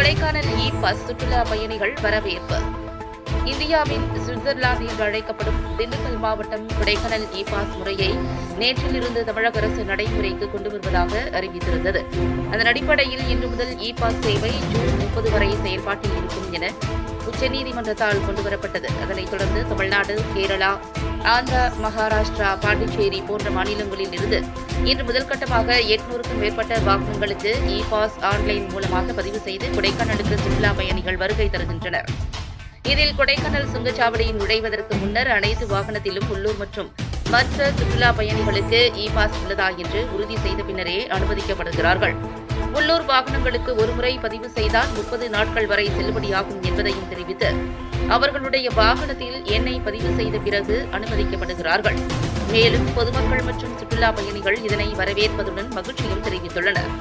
கொடைக்கானல் இ bus சுற்றுலா பயணிகள் வரவேற்பு. இந்தியாவின் சுவிட்சர்லாந்து என்று அழைக்கப்படும் திண்டுக்கல் மாவட்டம் கொடைக்கானல் இ பாஸ் முறையை நேற்றிலிருந்து தமிழக அரசு நடைமுறைக்கு கொண்டு வருவதாக அறிவித்திருந்தது. அதன் அடிப்படையில் இன்று முதல் இ பாஸ் சேவை ஜூன் முப்பது வரை செயல்பாட்டில் இருக்கும் என உச்சநீதிமன்றத்தால் கொண்டுவரப்பட்டது அதனைத் தொடர்ந்து தமிழ்நாடு கேரளா ஆந்திரா மகாராஷ்டிரா பாண்டிச்சேரி போன்ற மாநிலங்களில் இருந்து இன்று முதல்கட்டமாக எட்நூறுக்கும் மேற்பட்ட வாகனங்களுக்கு இ பாஸ் ஆன்லைன் மூலமாக பதிவு செய்து கொடைக்கானலுக்கு சுற்றுலா பயணிகள் வருகை தருகின்றனர். இதில் கொடைக்கானல் சுங்கச்சாவடியில் நுழைவதற்கு முன்னர் அனைத்து வாகனத்திலும் உள்ளூர் மற்றும் மற்ற சுற்றுலா பயணிகளுக்கு இ பாஸ் உள்ளதா என்று உறுதி செய்த பின்னரே அனுமதிக்கப்படுகிறார்கள். உள்ளூர் வாகனங்களுக்கு ஒருமுறை பதிவு செய்தால் முப்பது நாட்கள் வரை செல்லுபடியாகும் என்பதையும் தெரிவித்து அவர்களுடைய வாகனத்தில் எண்ணெய் பதிவு செய்த பிறகு அனுமதிக்கப்படுகிறார்கள். மேலும் பொதுமக்கள் மற்றும் சுற்றுலா பயணிகள் இதனை வரவேற்பதுடன் மகிழ்ச்சியும் தெரிவித்துள்ளனர்.